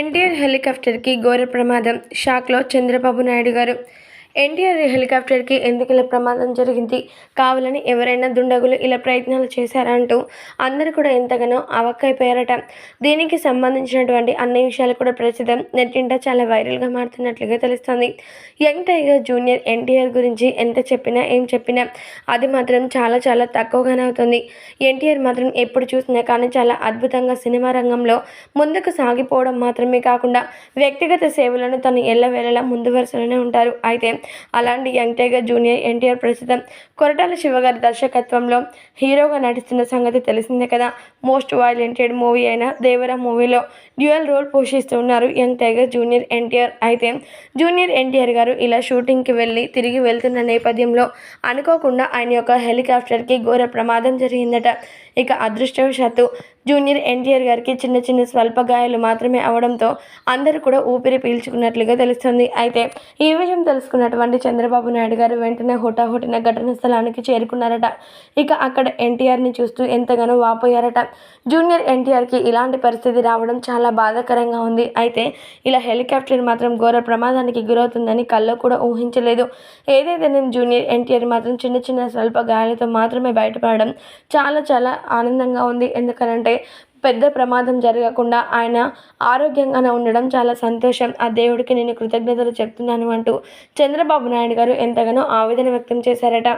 ఎన్టీఆర్ హెలికాప్టర్కి ఘోర ప్రమాదం. షాక్లో చంద్రబాబు నాయుడు గారు ఎన్టీఆర్ హెలికాప్టర్కి ఎందుకు ఇలా ప్రమాదం జరిగింది? కావాలని ఎవరైనా దుండగులు ఇలా ప్రయత్నాలు చేశారంటూ అందరూ కూడా ఎంతగానో అవక్కైపోయారట. దీనికి సంబంధించినటువంటి అన్ని విషయాలు కూడా ప్రస్తుతం నెట్టింట చాలా వైరల్గా మారుతున్నట్లుగా తెలుస్తుంది. యంగ్ టైగర్ జూనియర్ ఎన్టీఆర్ గురించి ఎంత చెప్పినా ఏం చెప్పినా అది మాత్రం చాలా చాలా తక్కువగానే అవుతుంది. ఎన్టీఆర్ మాత్రం ఎప్పుడు చూసినా కానీ చాలా అద్భుతంగా సినిమా రంగంలో ముందుకు సాగిపోవడం మాత్రమే కాకుండా వ్యక్తిగత సేవలను తను ఎల్లవేళలా ముందు వరుసలోనే ఉంటారు. అయితే అలాంటి యంగ్ టైగర్ జూనియర్ ఎన్టీఆర్ ప్రస్తుతం కొరటాల శివగారి దర్శకత్వంలో హీరోగా నటిస్తున్న సంగతి తెలిసిందే కదా. మోస్ట్ వైలెంటెడ్ మూవీ అయిన దేవరా మూవీలో డ్యూయల్ రోల్ పోషిస్తున్నారు యంగ్ టైగర్ జూనియర్ ఎన్టీఆర్. అయితే జూనియర్ ఎన్టీఆర్ గారు ఇలా షూటింగ్కి వెళ్ళి తిరిగి వెళ్తున్న నేపథ్యంలో అనుకోకుండా ఆయన యొక్క హెలికాప్టర్కి ఘోర ప్రమాదం జరిగిందట. ఇక అదృష్టవశాత్తు జూనియర్ ఎన్టీఆర్ గారికి చిన్న చిన్న స్వల్ప గాయాలు మాత్రమే అవడంతో అందరూ కూడా ఊపిరి పీల్చుకున్నట్లుగా తెలుస్తుంది. అయితే ఈ విషయం తెలుసుకున్నటువంటి చంద్రబాబు నాయుడు గారు వెంటనే హుటాహుటిన ఘటన స్థలానికి చేరుకున్నారట. ఇక అక్కడ ఎన్టీఆర్ని చూస్తూ ఎంతగానో వాపోయారట. జూనియర్ ఎన్టీఆర్కి ఇలాంటి పరిస్థితి రావడం చాలా బాధాకరంగా ఉంది. అయితే ఇలా హెలికాప్టర్ మాత్రం ఘోర ప్రమాదానికి గురవుతుందని కల్లో కూడా ఊహించలేదు. ఏదైతే నేను జూనియర్ ఎన్టీఆర్ మాత్రం చిన్న చిన్న స్వల్ప గాయాలతో మాత్రమే బయటపడడం చాలా చాలా ఆనందంగా ఉంది. ఎందుకనంటే పెద్ద ప్రమాదం జరగకుండా ఆయన ఆరోగ్యంగానే ఉండడం చాలా సంతోషం. ఆ దేవుడికి నేను కృతజ్ఞతలు చెప్తున్నాను అంటూ చంద్రబాబు నాయుడు గారు ఎంతగానో ఆవేదన వ్యక్తం చేశారట.